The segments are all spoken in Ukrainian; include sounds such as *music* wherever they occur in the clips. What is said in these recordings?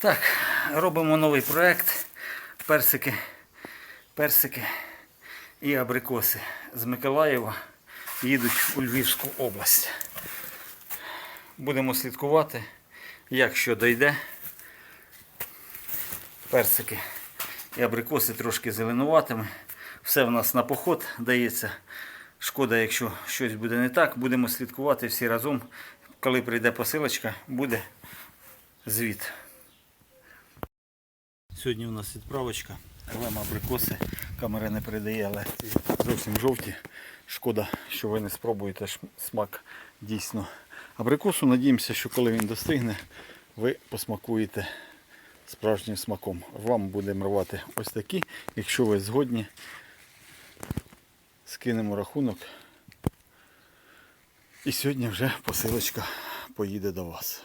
Так, робимо новий проект. Персики, персики і абрикоси з Миколаєва їдуть у Львівську область. Будемо слідкувати, як що дойде. Персики і абрикоси трошки зеленуватими. Все в нас на поход дається. Шкода, якщо щось буде не так, будемо слідкувати всі разом. Коли прийде посилочка, буде звіт. Сьогодні у нас відправочка. Рвемо абрикоси. Камера не передає, але зовсім жовті. Шкода, що ви не спробуєте смак дійсно. Абрикосу надіємося, що коли він достигне, ви посмакуєте справжнім смаком. Вам будемо рвати ось такі. Якщо ви згодні, скинемо рахунок. І сьогодні вже посилочка поїде до вас.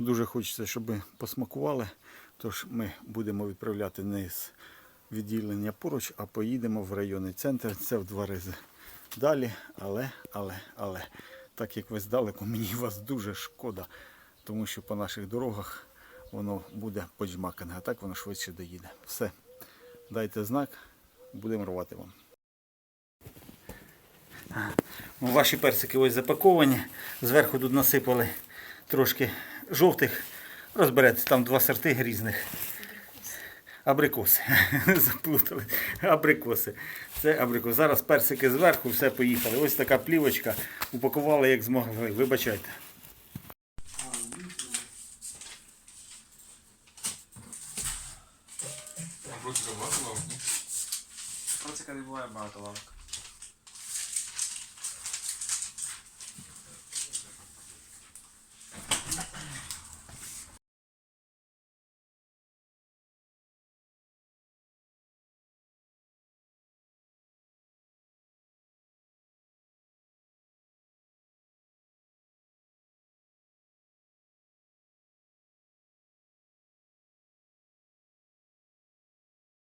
Дуже хочеться, щоб ви посмакували. Тож ми будемо відправляти не з відділення поруч, а поїдемо в районний центр. Це в два рази далі. Але, але, але, так як ви здалеку, мені вас дуже шкода, тому що по наших дорогах воно буде поджмакане, а так воно швидше доїде. Все. Дайте знак, будемо рвати вам. Ну, Ваші персики ось запаковані. Зверху тут насипали трошки жовтих. Розберете, там два сорти різних. Абрикоси. *laughs* Заплутали. Абрикоси. Це абрикос. Зараз персики зверху, все поїхали. Ось така плівочка. Упакували як змогли. Вибачайте. Просто багато лавок, ні? Процика не буває багато лавок.